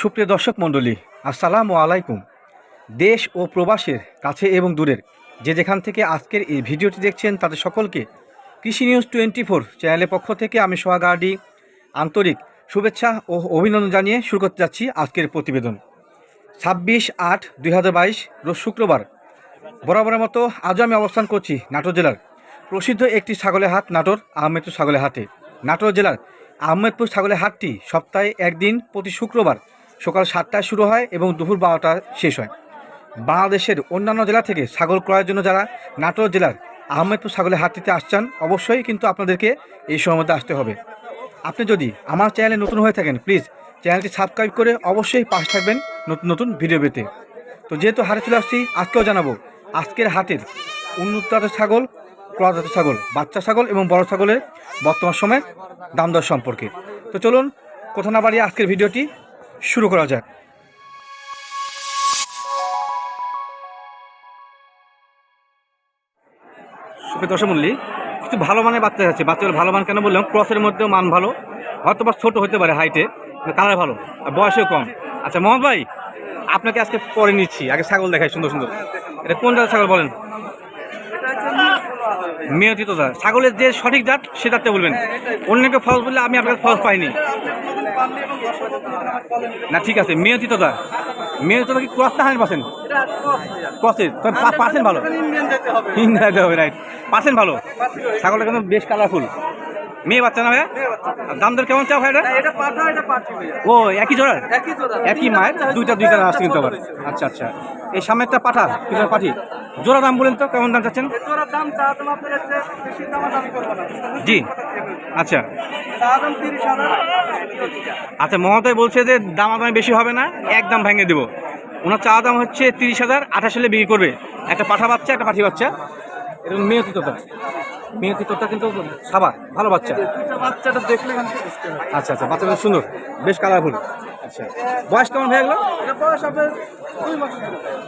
সুপ্রিয় দর্শক মণ্ডলী, আসসালামু আলাইকুম। দেশ ও প্রবাসের কাছে এবং দূরের যে যেখান থেকে আজকের এই ভিডিওটি দেখছেন তাদের সকলকে কৃষি নিউজ টোয়েন্টি ফোর চ্যানেলের পক্ষ থেকে আমি সোহাগার্ডি আন্তরিক শুভেচ্ছা ও অভিনন্দন জানিয়ে শুরু করতে যাচ্ছি আজকের প্রতিবেদন। ছাব্বিশ আট দুই রোজ শুক্রবার। বরাবরের মতো আজও আমি অবস্থান করছি নাটোর জেলার প্রসিদ্ধ একটি ছাগলের হাট, নাটোর আহমেদপুর ছাগলের হাটে। নাটোর জেলার আহমেদপুর ছাগলের হাটটি সপ্তাহে একদিন প্রতি শুক্রবার সকাল সাতটায় শুরু হয় এবং দুপুর বারোটা শেষ হয়। বাংলাদেশের অন্যান্য জেলা থেকে ছাগল ক্রয়ের জন্য যারা নাটোর জেলার আহমেদপুর ছাগলের হাটটিতে আসছেন, অবশ্যই কিন্তু আপনাদেরকে এই সময়ের মধ্যে আসতে হবে। আপনি যদি আমার চ্যানেলে নতুন হয়ে থাকেন প্লিজ চ্যানেলটি সাবস্ক্রাইব করে অবশ্যই পাশে থাকবেন নতুন নতুন ভিডিও পেতে। তো যেহেতু হাটে চলে আসছি, আজকেও জানাব, আজকের হাটের উন্নত জাতের ছাগল জাতের ছাগল, বাচ্চা ছাগল এবং বড় ছাগলের বর্তমান সময়ে দাম দর সম্পর্কে। তো চলুন, কোথা না বাড়িয়ে আজকের ভিডিওটি শুরু করা যাক। দর্শক মূল্যি কিছু ভালো মানের বাচ্চা আছে। বাচ্চাগুলো ভালো মান কেন বললাম? ক্রসের মধ্যেও মান ভালো। হয়তো বা ছোটো হতে পারে হাইটে কালার ভালো। আর বয়সেও কম। আচ্ছা মোহাম্মদ ভাই, আপনাকে আজকে পরে নিচ্ছি। আগে ছাগল দেখাই, সুন্দর সুন্দর। এটা কোন জাতের ছাগল বলেন? মেয়তি তো ছাগলের যে সঠিক জাত, সে জাতটা বলবেন। অন্যকে ফলস বললে আমি আপনার ফলস পাইনি। না ঠিক আছে মেয়তি তো। মেয়তি তো কি ক্রসটা হান্ড্রেড পার্সেন্ট ক্রসের পার্সেন্ট ভালো। ইন্ডিয়ান যেতে হবে। রাইট পার্সেন্ট ভালো। ছাগলটা কিন্তু বেশ কালারফুল মেয়ে বাচ্চা না ভাইয়া? দাম দর কেমন চাও ভাই এটা? ও একই জোড়ার? একই মায়ের? দুইটা দুইটা আসছে কিন্তু আবার। আচ্ছা আচ্ছা। এই সামনে একটা পাঠা কীভাবে পাঠি। জোড়া দাম বলেন তো কেমন দাম চাচ্ছেন? জি। আচ্ছা। আচ্ছা মমতাই বলছে যে দামাদামি বেশি হবে না একদম ভেঙে দেবো। ওনার চা দাম হচ্ছে তিরিশ হাজার আঠাশ হলে বিক্রি করবে। একটা পাঠা বাচ্চা একটা পাঠি বাচ্চা। এটা মেয়তি তোতা মেয়তি তোতা কিন্তু সাবার ভালো বাচ্চা। বাচ্চাটা দেখলে আচ্ছা আচ্ছা বাচ্চা বেশ সুন্দর বেশ কালারফুল আচ্ছা বয়স কেমন হয়ে গেলো বয়স আপনার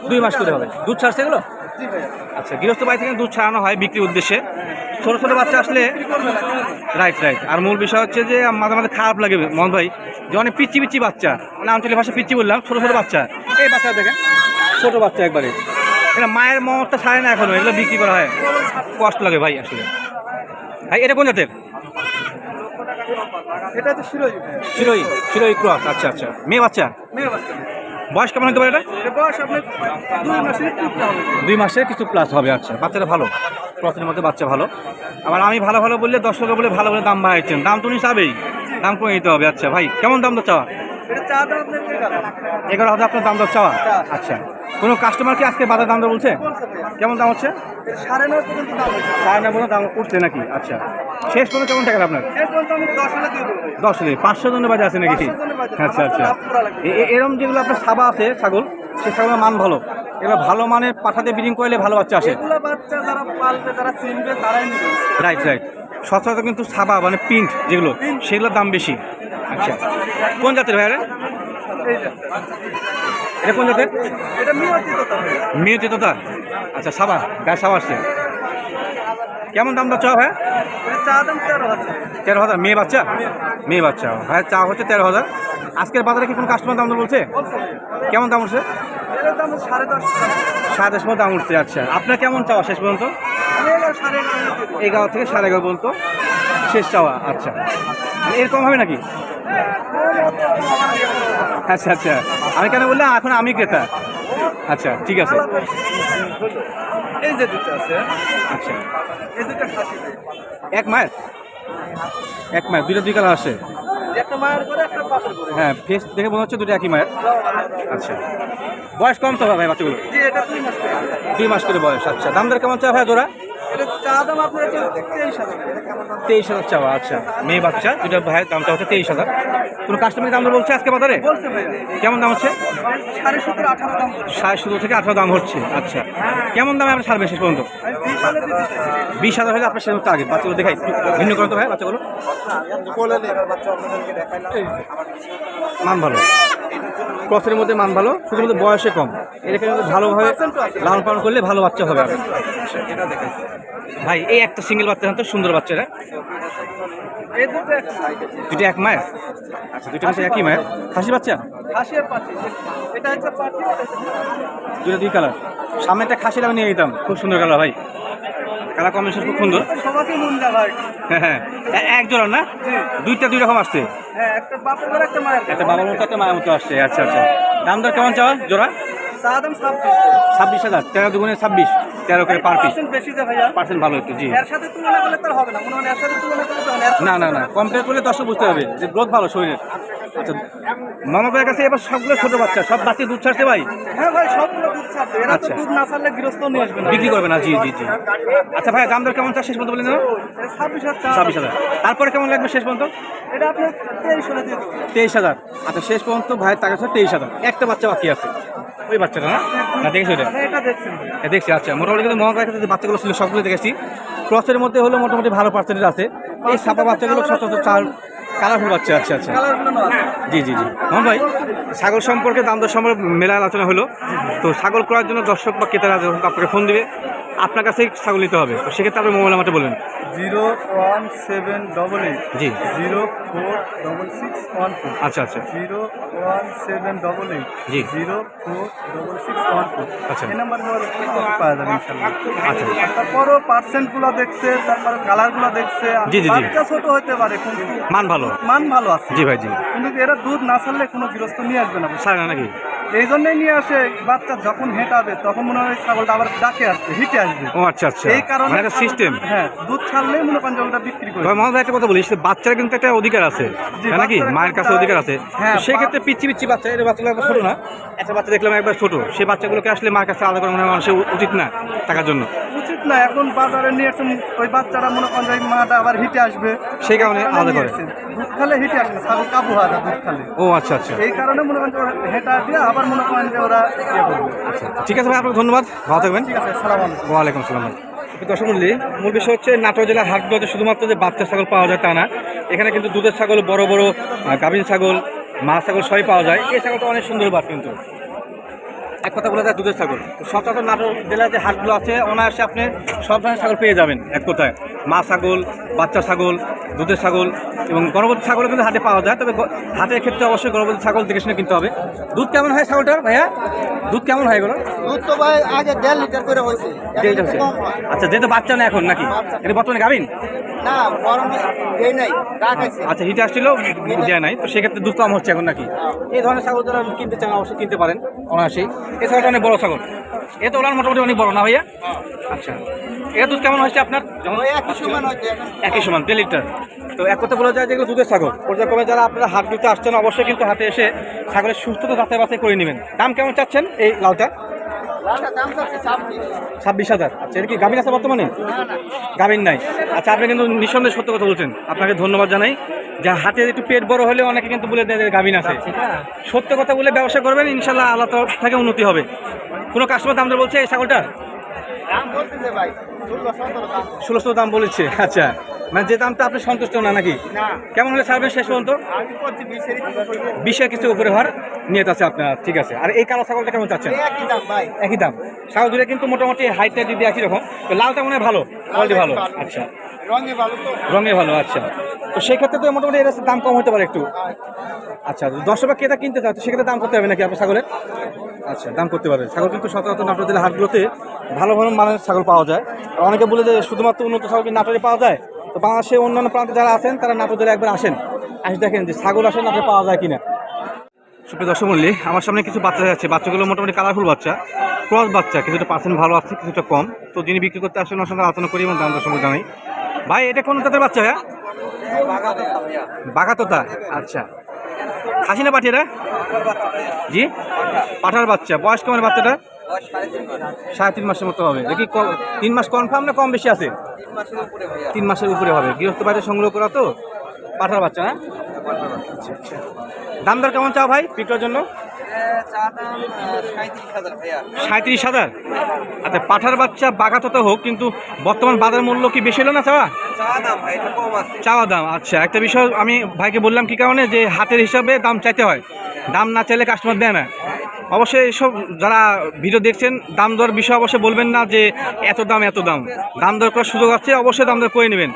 দুই মাস করে। হবে। দুধ ছাড়ছে এগুলো? আচ্ছা গৃহস্থ বাড়ি থেকে দুধ ছাড়ানো হয় বিক্রির উদ্দেশ্যে। ছোটো ছোটো বাচ্চা আসলে রাইট রাইট আর মূল বিষয় হচ্ছে যে মাঝে মাঝে খারাপ লাগে মোহন ভাই যে অনেক পিচ্ছি পিচ্ছি বাচ্চা। মানে আঞ্চলিক ভাষা পিচ্ছি বললাম ছোটো ছোটো বাচ্চা। এই বাচ্চা দেখেন ছোটো বাচ্চা একবারে। এটা মায়ের মমতা ছাড়ে না এখনও এগুলো বিক্রি করা হয়। কষ্ট লাগে ভাই আসলে। ভাই এটা কোন জাতের? এটা তো শিরোই। শিরোই শিরোই ক্রস আচ্ছা আচ্ছা। মেয়ে বাচ্চা? মেয়ে বাচ্চা। বয়স কেমন হতে পারে এটা? এটা বয়স আপনার দুই মাসের দুই মাসের কিছু প্লাস হবে আচ্ছা। বাচ্চাটা ভালো? ক্রসের মধ্যে বাচ্চা ভালো? আবার আমি ভালো ভালো বললে দর্শক বলে ভালো বলে দাম বাড়াচ্ছেন দাম তো উনি চাবেই। দাম কমে দিতে হবে আচ্ছা। ভাই কেমন দাম দর চাওয়া? এগারো হাজার আপনার দাম দর চাওয়া? আচ্ছা। কোনো কাস্টমার কি আজকে বাজার দাম দর বলছে? কেমন দাম হচ্ছে? সাড়ে নয় পর্যন্ত দাম সাড়ে নয় পর্যন্ত দাম উঠছে নাকি? আচ্ছা। শেষ পর্যন্ত কেমন টাকা আপনার? দশ হাজার হলে পাঁচশো জনের বাজে আছে নাকি 500 আচ্ছা আচ্ছা। এরম যেগুলো আপনার সাবা আছে ছাগল সে ছাগলের মান ভালো। এবার ভালো মানের পাঠাতে ব্রিডিং করলে ভালো বাচ্চা আসে। বাচ্চা যারা পালবে যারা চিনবে তারাই রাইট রাইট সচরাচর কিন্তু সাবা মানে প্রিন্ট যেগুলো সেগুলোর দাম বেশি। আচ্ছা। কোন জাতের যে। এটা কোন জাতের? মিয়াতি চেততা আচ্ছা সাবা গায়ে সাবা আসছে। কেমন দাম ভাই? চা দাম তেরো হাজার। মেয়ে বাচ্চা? মেয়ে বাচ্চা। ভাই চা হচ্ছে তেরো হাজার। আজকের বাজারে কি কোনো কাস্টমার দাম বলছে? কেমন দাম উঠছে? সাড়ে দশ সাড়ে দশ মতো দাম উঠছে আচ্ছা। আপনার কেমন চাওয়া শেষ পর্যন্ত? এগারো থেকে সাড়ে এগারো পর্যন্ত শেষ চাওয়া আচ্ছা। মানে এরকম হবে নাকি? আচ্ছা আচ্ছা। আমি কেন বললাম? এখন আমি ক্রেতা। আচ্ছা ঠিক আছে। এই যে দুটো আছে। আচ্ছা। এই দুটো খাসি এক মায়ের? এক মায়ের দুইটা দুই কালার আসে। হ্যাঁ ফেস দেখে মনে হচ্ছে দুটো একই মায়ের। আচ্ছা। বয়স কম তো হবে ভাই বাচ্চাগুলো দুই মাস করে। বয়স আচ্ছা। দাম দর কেমন চা ভাই এটা চা দাম আপনার তেইশ হাজার। তেইশ হাজার চাওয়া আচ্ছা। মেয়ে বাচ্চা দুটা ভাইয়ের দামটা হচ্ছে তেইশ হাজার। কোনো কাস্টমারের দাম বলছে আজকে বাজারে? কেমন দাম হচ্ছে? সাড়ে সতেরো আঠারো দাম। সাড়ে থেকে আঠারো দাম হচ্ছে আচ্ছা। কেমন দামে আপনার ছাড়বে শেষ পর্যন্ত? বিশ হাজার হলে আপনার সেরকম টার্গেট বাচ্চাগুলো দেখাই। ভিন্ন করতে ভাই বাচ্চাগুলো? মান ভালো। ক্রসের মধ্যে মান ভালো শুধুমাত্র বয়সে কম। এটাকে ভালোভাবে লালন পালন করলে ভালো বাচ্চা হবে। আপনার। ভাই এই একটা সিঙ্গেল বাচ্চা তো সুন্দর বাচ্চারা দুটো এক মায়ের? আচ্ছা দুটো হচ্ছে একই মায়ের? খাসি বাচ্চা। দুটো দুই কালার। সামনে একটা খাসির আমি নিয়ে নিতাম খুব সুন্দর কালার ভাই। কালার কম্বিনেশন খুব সুন্দর। হ্যাঁ হ্যাঁ। এক জোড়া না? দুইটা দুই রকম আসছে? হ্যাঁ একটা বাবার মতো একটা মায়ের মতো আসছে। আচ্ছা আচ্ছা। দাম দর কেমন চাওয়া জোড়া? ছাব্বিশ হাজার। তেরো দুগুণে ছাব্বিশ। তেরো করে পার পিস বেশি ভাইয়া? পার্সেন্ট ভালো একটু জি। এর সাথে তুলনা করলে তার হবে না মনে হয় এর সাথে তুলনা করলে তো না। না কম্পেয়ার করলে দর্শক বুঝতে হবে যে গ্রোথ ভালো শরীরের। আচ্ছা মামা ভাইয়ের কাছে এবার সবগুলো ছোট বাচ্চা সব বাচ্চা দুধ ছাড়ছে ভাই? হ্যাঁ ভাই সবগুলো দুধ এরা তো আচ্ছা। দুধ না ছাড়লে গৃহস্থ নিয়ে আসবে না। বিক্রি করবে না জি জি জি। আচ্ছা ভাই দাম দর কেমন চাষ শেষ পর্যন্ত বলেন না ছাব্বিশ হাজার ছাব্বিশ হাজার। তারপরে কেমন লাগবে শেষ পর্যন্ত? এটা আপনার তেইশ হাজার। আচ্ছা শেষ পর্যন্ত ভাইয়ের টাকা হচ্ছে তেইশ হাজার। একটা বাচ্চা বাকি আছে। ওই বাচ্চাটা না? না দেখেছি ওটা হ্যাঁ এটা। এ দেখছি আচ্ছা। মোটামুটি কিন্তু মহাকার যে বাচ্চাগুলো ছিল সবগুলো দেখেছি। ক্রসের মধ্যে হলো মোটামুটি ভালো পার্সেন্টেজ আছে। এই সাপা বাচ্চাগুলো ছোট ছোট চার কালারফুল বাচ্চা আচ্ছা আচ্ছা। জি জি জি। মোহন ভাই ছাগল সম্পর্কে দাম দর সম্পর্কে মেলা আলোচনা হলো। তো ছাগল করার জন্য দর্শক বা ক্রেতারা যখন আপনাকে ফোন দিবে আপনার কাছেই ছাগল নিতে হবে। তো সেক্ষেত্রে আপনি মোবাইল আমাকে বলবেন। Zero one seven double eight. জি। Zero four double six one four. আচ্ছা আচ্ছা। Zero one seven double eight. জি। Zero four double six one four. আচ্ছা। এই নাম্বার পাওয়া যাবে আচ্ছা। তারপরও পার্সেন্টগুলো দেখছে তারপরে কালারগুলো দেখছে। জি, জি, জি। ছোট হতে পারে কিন্তু মান ভালো। মান ভালো আছে। জি ভাই জি। কিন্তু এরা দুধ না ছাড়লে কোনো গৃহস্থ নিয়ে আসবে না। না নাকি? এই জন্যই নিয়ে আসে বাচ্চা যখন হেঁটাবে তখন মনে হয় ছাগলটা আবার ডাকে আসবে হিটে আসবে। ও আচ্ছা আচ্ছা। এই কারণে মানে একটা সিস্টেম হ্যাঁ দুধ ছাড়লেই মনে করেন জলটা বিক্রি করে তবে মোহাম্মদ একটা কথা বলি সে বাচ্চার কিন্তু একটা অধিকার আছে তাই নাকি? মায়ের কাছে অধিকার আছে। হ্যাঁ, সেক্ষেত্রে পিচ্ছি পিচ্ছি বাচ্চা এর বাচ্চাগুলো একবার ছোট না একটা বাচ্চা দেখলাম একবার ছোট সেই বাচ্চাগুলোকে আসলে মায়ের কাছে আলাদা করে মনে হয় মানুষের উচিত না টাকার জন্য। উচিত না এখন বাজারে নিয়ে আসছেন ওই বাচ্চাটা মনে করেন যে মাটা আবার হিটে আসবে। সেই কারণে আলাদা করে। দুধ খালে হিটে আসবে ছাগল কাবু না দুধ খালে। ও আচ্ছা আচ্ছা। এই কারণে মনে করেন হেঁটা দিয়ে আবার মনে করেন যে ওরা ইয়ে করবে। ঠিক আছে ভাই আপনাকে ধন্যবাদ। ভালো থাকবেন। ঠিক আছে সালাম আলাইকুম। ওয়ালাইকুম সালাম দর্শক মূল্যে মূল বিষয় হচ্ছে নাটোর জেলার হাটগুলোতে শুধুমাত্র যে বাচ্চা ছাগল পাওয়া যায় তা না এখানে কিন্তু দুধের ছাগল বড় বড় গাভীর ছাগল মা ছাগল সবই পাওয়া যায়। এই ছাগলটা অনেক সুন্দর বাট কিন্তু। এক কথা বলা যায় দুধের ছাগল। তো সচরাচর নাটোর জেলার যে হাটগুলো আছে অনায়াসে আপনি সব ধরনের ছাগল পেয়ে যাবেন এক কথায়। মা ছাগল বাচ্চা ছাগল দুধের ছাগল এবং গর্ভবতী ছাগলও কিন্তু হাটে পাওয়া যায়। তবে হাটের ক্ষেত্রে অবশ্যই গর্ভবতী ছাগল দেখে শুনে কিনতে হবে। দুধ কেমন হয় ছাগলটার ভাইয়া? দুধ কেমন হয় এগুলো? দুধ তো ভাই আগে দেড় লিটার করে হয়েছে। আচ্ছা যেহেতু বাচ্চা না এখন নাকি? এটা বর্তমানে গাবিন না গরম নাই। আচ্ছা হিটে আসছিল দেওয়া নাই। তো সেক্ষেত্রে দুধ কম হচ্ছে এখন নাকি? এই ধরনের ছাগল যারা কিনতে চান অবশ্যই কিনতে পারেন অনায়াসেই। এই ছাগলটা অনেক বড় ছাগল। এ তো ওনার মোটামুটি অনেক বড় না ভাইয়া? আচ্ছা। এর দুধ কেমন হচ্ছে আপনার? যেমন একই সমান হচ্ছে একই সমান দেড় লিটার। তো এক কথা বলা যায় যেগুলো দুধের ছাগল। পর্যায়ক্রমে যারা আপনারা হাট দিতে আসছেন অবশ্যই কিন্তু হাতে এসে ছাগলের সুস্থতা যাচাই বাছাই করে নেবেন। দাম কেমন চাচ্ছেন এই লাউটা ছাব্বিশ হাজার। আচ্ছা এটা কি গাভীর আছে বর্তমানে? গাভীর নাই। আচ্ছা আপনি কিন্তু নিঃসন্দেহে সত্য কথা বলছেন। আপনাকে ধন্যবাদ জানাই। যে হাতে একটু পেট বড় হলে অনেকে কিন্তু বলে দেয় গাভীন আছে। সত্য কথা বলে ব্যবসা করবেন ইনশাল্লাহ আল্লাহ তরফ থেকে উন্নতি হবে। কোনো কাস্টমার দাম বলছে এই ছাগলটা ষোলোশো দাম বলেছে আচ্ছা। মানে যে দামটা আপনি সন্তুষ্ট না নাকি? কেমন হলে ছাড়বেন শেষ পর্যন্ত? বিশের কিছু উপরে হওয়ার নিয়ত আছে আপনার ঠিক আছে। আর এই কালো ছাগলটা কেমন চাচ্ছেন? একই দাম একই দাম। ছাগল দুটো কিন্তু মোটামুটি হাইটটা দিদি একই রকম তো লালটা মনে হয় ভালো কোয়ালিটি ভালো। আচ্ছা। রঙে ভালো রঙে ভালো আচ্ছা। তো সেক্ষেত্রে তো মোটামুটি এর দাম কম হতে পারে একটু। আচ্ছা দশ টাকা ক্রেতা কিনতে চায় তো সেক্ষেত্রে দাম করতে হবে নাকি আপনার ছাগলের? আচ্ছা দাম করতে পারবে ছাগল কিন্তু সচরাচর নাটোর জেলার হাটগুলোতে ভালো ভালো মানের ছাগল পাওয়া যায়। আর অনেকে বলে যে শুধুমাত্র উন্নত ছাগল নাটোরে পাওয়া যায়? তো বাংলাদেশে অন্যান্য প্রান্তে যারা আছেন, তারা নাটোর একবার আসেন। আসে দেখেন যে ছাগল আসেন নাটোরে পাওয়া যায় কিনা। সুপ্রিয় দর্শক মূল্যে আমার সামনে কিছু বাচ্চা যাচ্ছে বাচ্চাগুলো মোটামুটি কালারফুল বাচ্চা ক্রস বাচ্চা, কিছুটা পার্সেন্ট ভালো আছে, কিছুটা কম। তো যিনি বিক্রি করতে আসেন ওর সঙ্গে আলোচনা করি এবং দাম দর জানাই। ভাই, এটা কোন জাতের বাচ্চা ভাইয়া? বাঘাতোতা। আচ্ছা। খাসি না পাঠিয়ে জি? পাঠার বাচ্চা। বয়স কেমন বাচ্চাটা সাড়ে তিন মাসের মতো হবে। দেখি তিন মাস কনফার্ম না কম বেশি আছে? তিন মাসের উপরে হবে। গৃহস্থ বাড়িতে সংগ্রহ করা তো? পাঠার বাচ্চা না আচ্ছা দাম দর কেমন চাও ভাই বিক্রয়ের জন্য? সাঁত্রিশ হাজার। আচ্ছা পাঠার বাচ্চা বাঘাতোতা হোক, কিন্তু বর্তমান বাজার মূল্য কি বেশি হলো না চাওয়া? চাওয়া দাম আচ্ছা। একটা বিষয় আমি ভাইকে বললাম কি কারণে? যে হাতের হিসাবে দাম চাইতে হয়। দাম না চাইলে কাস্টমার দেয় না। অবশ্যই এইসব যারা ভিডিও দেখছেন, দাম দর বিষয়ে অবশ্যই বলবেন না যে এত দাম এত দাম। দাম দর করার সুযোগ আছে, অবশ্যই দাম দর করে নেবেন।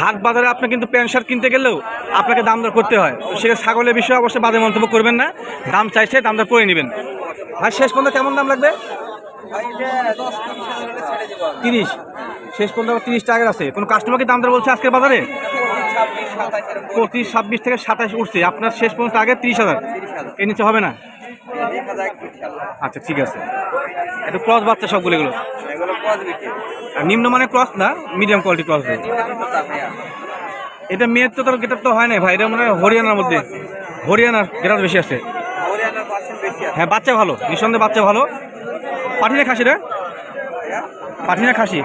হাট বাজারে আপনি কিন্তু প্যান্ট শার্ট কিনতে গেলেও আপনাকে দাম দর করতে হয়। সেটা ছাগলের বিষয়ে অবশ্যই বাদে মন্তব্য করবেন না। দাম চাইছে, দাম দর করে নেবেন। ভাই, শেষ পর্যন্ত কেমন দাম লাগবে? তিরিশ। শেষ পর্যন্ত আবার তিরিশ টাকার আছে। কোনো কাস্টমারকে দাম দর বলছে আজকের বাজারে? পঁচিশ, ছাব্বিশ থেকে সাতাশ উঠছে। আপনার শেষ পর্যন্ত আগে তিরিশ হাজার। এর নিচে হবে না। আচ্ছা ঠিক আছে। এত ক্রস বাচ্চা সবগুলো এগুলো? আর নিম্নমানের ক্রস না মিডিয়াম কোয়ালিটি ক্রস এটা মেয়ের তো তোর গেটার তো হয় না ভাই, এটা মনে হয় হরিয়ানার মধ্যে। হরিয়ানার গেটার বেশি আছে। হ্যাঁ বাচ্চা ভালো, নিঃসন্দেহে বাচ্চা ভালো। পাঠিয়ে খাসিরা পাঠি না খাসি?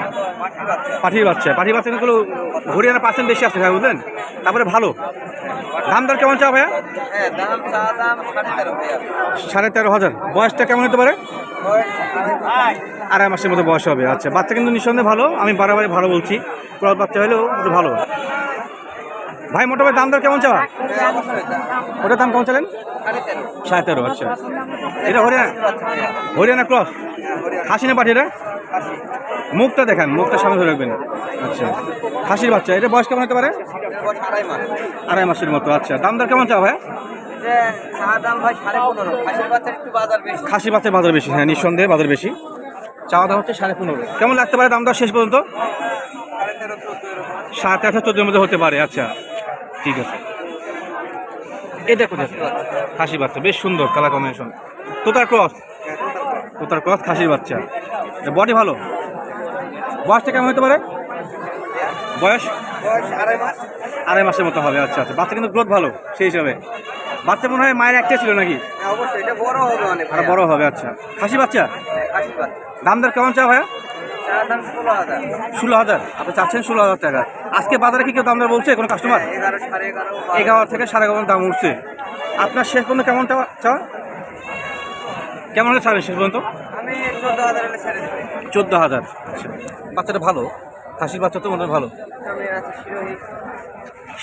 পাঠির বাচ্চা পাঠির বাচ্চাগুলো হরিয়ানা পার্সেন্ট বেশি আছে ভাই বুঝলেন? তারপরে ভালো। দাম দর কেমন চা ভাইয়া? সাড়ে তেরো হাজার। বয়সটা কেমন হতে পারে? আড়াই। মাসের মতো বয়স হবে আচ্ছা। বাচ্চা কিন্তু নিঃসন্দেহে ভালো আমি বারবারই ভালো বলছি। ক্রস বাচ্চা হলেও ভালো। ভাই, মোটামুটি দাম দর কেমন চাওয়া? ওটার দাম কেমন চালেন সাড়ে তেরো আচ্ছা। এটা হরিয়ানা হরিয়ানা ক্রস? খাসি না পাঠিয়ে মুখটা দেখান, মুখটা সামনে ধরে রাখবেন। আচ্ছা। খাসির বাচ্চা, এটা বয়স কেমন হতে পারে? আড়াই মাসের মতো আচ্ছা। দাম দর কেমন চাও ভাই? খাসি বাচ্চার বাজার বেশি হ্যাঁ নিঃসন্দেহে বাজার বেশি। চাওয়া দাম হচ্ছে সাড়ে পনেরো। কেমন লাগতে পারে দাম দর শেষ পর্যন্ত? সাত আঠারো চোদ্দোর মধ্যে হতে পারে আচ্ছা। ঠিক আছে। এটা কোথায় খাসি বাচ্চা বেশ সুন্দর কালার কম্বিনেশন তোতার ক্রস তোতার ক্রস খাসির বাচ্চা। বডি ভালো? বয়সটা কেমন হতে পারে? বয়স? আড়াই মাসের মতো হবে আচ্ছা আচ্ছা। বাচ্চা কিন্তু গ্রোথ ভালো সেই হিসাবে। বাচ্চা মনে হয় মায়ের একটা ছিল নাকি? আর বড় হবে আচ্ছা। খাসি বাচ্চা? দাম দর কেমন চা ভাইয়া? ষোলো হাজার। আপনি চাচ্ছেন ষোলো হাজার টাকা। আজকে বাজারে কি কেউ দাম দর বলছে? কোনো কাস্টমার এগারো থেকে সাড়ে এগারো দাম উঠছে। আপনার শেষ পর্যন্ত কেমন চাওয়া কেমন হলে ছাড়বেন শেষ পর্যন্ত? চোদ্দ হাজার আচ্ছা। বাচ্চাটা ভালো? খাসির বাচ্চা তো মনে হয় ভালো।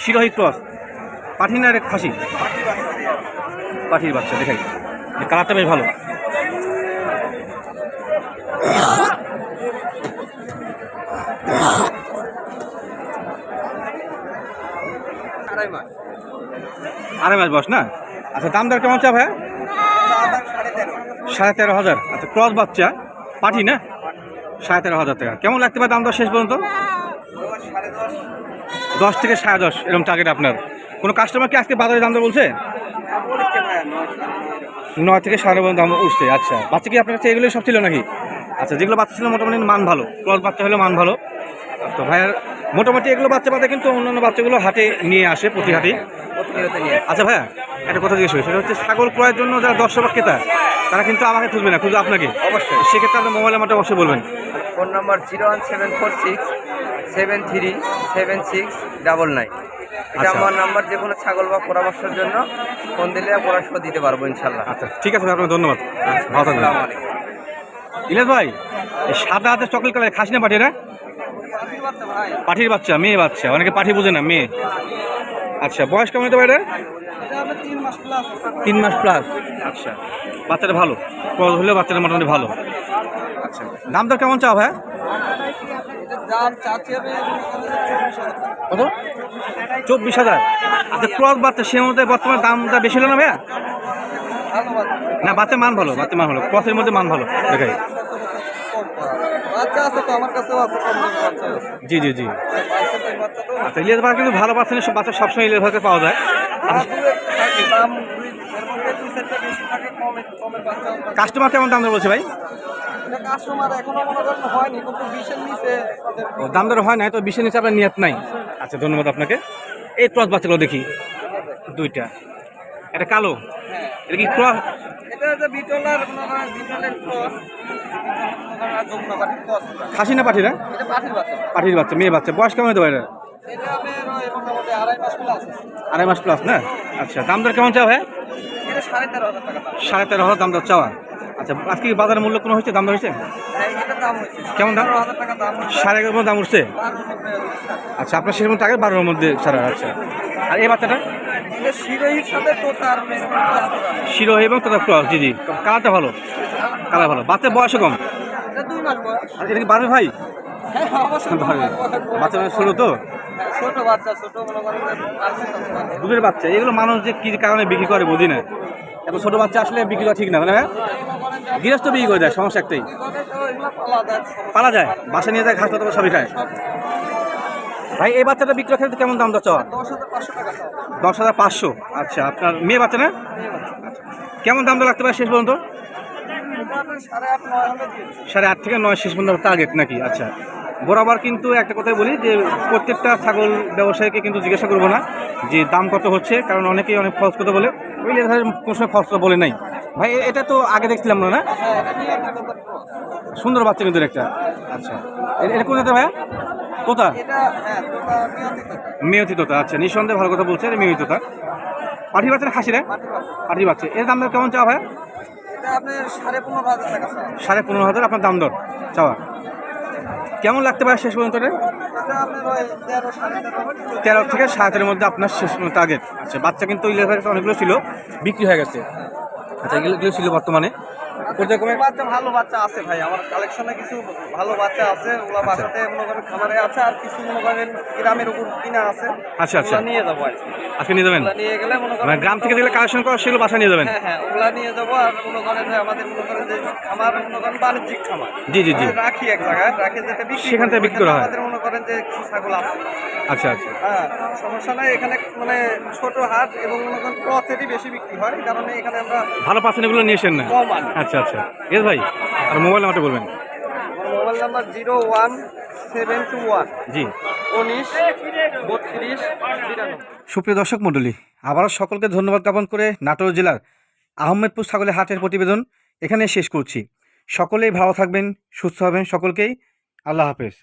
শিরোহী। ক্রস। পাঠি না রে খাসি পাঠির বাচ্চা দেখাই। কালারটা বেশ ভালো। আড়াই মাস বয়স না? আচ্ছা দাম দর কেমন চা ভাই সাড়ে তেরো হাজার। আচ্ছা ক্রস বাচ্চা পাঠি না? সাড়ে তেরো হাজার টাকা। কেমন লাগতে পারে দাম দর শেষ পর্যন্ত? দশ থেকে সাড়ে দশ, এরকম টার্গেট আপনার। কোনো কাস্টমার কি আজকে বাজারে দাম দর বলছে? নয় থেকে সাড়ে পর্যন্ত দাম উঠছে আচ্ছা। বাচ্চা কি আপনার কাছে এগুলোই সব ছিল নাকি? আচ্ছা যেগুলো বাচ্চা ছিল মোটামুটি মান ভালো। ক্রস বাচ্চা হলে মান ভালো। তো ভাইয়ার, মোটামুটি এগুলো বাচ্চা বাদে কিন্তু অন্যান্য বাচ্চাগুলো হাটে নিয়ে আসে প্রতি হাটে। আচ্ছা ভাইয়া একটা কথা জিজ্ঞেস করি সেটা হচ্ছে ছাগল ক্রয়ের জন্য যারা দর্শক বা ক্রেতা তারা কিন্তু আমাকে খুঁজবে না খুঁজবে আপনাকে। অবশ্যই। সেক্ষেত্রে আপনার মোবাইল নাম্বারটা অবশ্যই বলবেন। Phone number zero one seven four six seven three seven six double nine. এটা আচ্ছা। আমার নাম্বার যে কোনো ছাগল বা পরামর্শের জন্য ফোন দিলে পরামর্শ দিতে পারব ইনশাল্লাহ আচ্ছা ঠিক আছে ভাই আপনাকে ধন্যবাদ। ভালো থাকবেন। আসসালামু ইলেশ ভাই সাদা হাতে চকলেট কালার খাসি না পাঠিয়ে না পাঠির বাচ্চা মেয়ে বাচ্চা অনেকে পাঠি বুঝে না মেয়ে। আচ্ছা বয়স কেমন হতে পারে? তিন মাস প্লাস আচ্ছা বাচ্চাটা ভালো? ক্রস হলেও বাচ্চাটা মোটামুটি ভালো? আচ্ছা দাম দর কেমন চাও ভাই? কত চব্বিশ হাজার। আচ্ছা ক্রস বাচ্চা সে মধ্যে বর্তমানে দামটা বেশি হলো না ভাইয়া? না বাচ্চা মান ভালো বাচ্চা মান ভালো ক্রসের মধ্যে মান ভালো দেখাই। আছে তো? আমার কাছেও আছে কম দামি বাচ্চা আছে। জি জি জি। পার্সেন্টের বাচ্চা তো। আচ্ছা ইলিয়াস ভাই কিন্তু ভালো পাচ্ছেন সব বাচ্চা সবসময় ইলিয়াস ভাইকে পাওয়া যায়। কাস্টমার কেমন দাম বলছে ভাই? কাস্টমার এখনও মনে করেন হয়নি কিন্তু বিশের নিচে ও দাম দর হয় না তো বিশের নিচে আপনার নিয়ত নাই। আচ্ছা ধন্যবাদ আপনাকে। এই ক্রস বাচ্চাগুলো দেখি। দুইটা। এটা কালো? এটা কি ক্রস? এটা বিটলার বিটলের ক্রস। খাসি না পাঠির বাচ্চা। পাঠির বাচ্চা মেয়ে বাচ্চা। বয়স কেমন হতে পারে আড়াই মাস প্লাস না? আচ্ছা দাম দর কেমন চাও ভাই? সাড়ে তেরো হাজার দাম। দর চাওয়া। আচ্ছা আজকে বাজার মূল্য কোনো হয়েছে? দাম হয়েছে? হ্যাঁ, দাম হয়েছে। কেমন দাম? সাড়ে এগারো মতো দাম উঠছে। আচ্ছা আপনার সেরকম টাকা বারোর মধ্যে ছাড়া আচ্ছা। আর এই বাচ্চাটা? এটা শিরোহির সাথে তোতা আর মেসমেন্ট ক্রস করা। শিরো এবং তোতা ক্রস জি জি। কালারটা ভালো। কালার ভালো। বাচ্চার বয়সও কম? এটা কি বাড়বে ভাই? হ্যাঁ। বাচ্চা মানে ছোটো তো। দুধের বাচ্চা এগুলো মানুষ যে কী কারণে বিক্রি করে বুঝি না। এত ছোটো বাচ্চা আসলে বিক্রি করা ঠিক না তাই গৃহস্থ বিক্রি করে দেয় সমস্যা একটাই। পালা যায় বাসা নিয়ে যায় ঘাস পাতা সবই খায়। ভাই এই বাচ্চাটা বিক্রি করতে কেমন দাম দশ হাজার পাঁচশো দশ হাজার পাঁচশো। আচ্ছা আপনার মেয়ে বাচ্চা না? কেমন দাম লাগতে পারে শেষ পর্যন্ত? সাড়ে আট থেকে নয় শেষ পর্যন্ত টার্গেট নাকি? আচ্ছা। বরাবর কিন্তু একটা কথাই বলি যে, প্রত্যেকটা ছাগল ব্যবসায়ীকে কিন্তু জিজ্ঞাসা করব না যে, দাম কত হচ্ছে? কারণ অনেকেই অনেক ফলস কথা বলে। ওই লেখার কোনো সময় ফলস বলে নাই। ভাই এটা তো আগে দেখছিলাম না না। সুন্দর বাচ্চা কিন্তু একটা। আচ্ছা। এটা কোন ভাইয়া? তোতা মেয়তি তোতা। আচ্ছা নিঃসন্দেহে ভালো কথা বলছে মেয়তি তোতা। পাঠি বাচ্চা না খাসি রে। পাঠি বাচ্চা এর দাম কেমন চাওয়া আপনার সাড়ে পনেরো হাজার আপনার দাম দর। চাওয়া। কেমন লাগতে পারে শেষ পর্যন্ত তেরো থেকে সাড়ে মধ্যে আপনার শেষ টার্গেট আচ্ছা বাচ্চা কিন্তু অনেকগুলো ছিল। বিক্রি হয়ে গেছে। আচ্ছা এগুলো ছিল বর্তমানে। পর্যায়ক্রমে বাচ্চা ভালো বাচ্চা আছে ভাই। আমার কালেকশনে কিছু ভালো বাচ্চা আছে ওগুলা বাসাতে মনে করেন খামারে আছে আর কিছু মনে করেন গ্রামের উপর কিনা আছে। আচ্ছা, আচ্ছা। নিয়ে যাব আজকে। নিয়ে যাবেন? নিয়ে গেলে মনে করেন মানে গ্রাম থেকে যেগুলো কালেকশন করা সেগুলো বাসা নিয়ে যাবেন? হ্যাঁ হ্যাঁ ওগুলা নিয়ে যাব আর মনে করেন যে আমাদের মনে করেন যে খামার মনে করেন বাণিজ্যিক খামার। জি, জি, জি। রাখি এক জায়গায় রাখি যেটা বিক্রি সেখান থেকে বিক্রি করা হয়। আমাদের মনে করেন যে কিছু ছাগল আছে। আচ্ছা আচ্ছা। হ্যাঁ সমস্যা নাই এখানে মানে ছোট হাট এবং মনে করেন ক্রচেরই বেশি বিক্রি হয় কারণে এখানে আমরা ভালো পাচ্ছেন এগুলো নিয়ে এসেন না? কম আচ্ছা আচ্ছা। এস ভাই আর মোবাইল নাম্বারটা বলবেন। Mobile number zero one seven two one. জি। উনিশ বত্রিশ সুপ্রিয় দর্শক মণ্ডলী আবারও সকলকে ধন্যবাদ জ্ঞাপন করে নাটোর জেলার আহমেদপুর ছাগলের হাটের প্রতিবেদন এখানে শেষ করছি। সকলেই ভালো থাকবেন সুস্থ হবেন সকলকেই। আল্লাহ হাফেজ।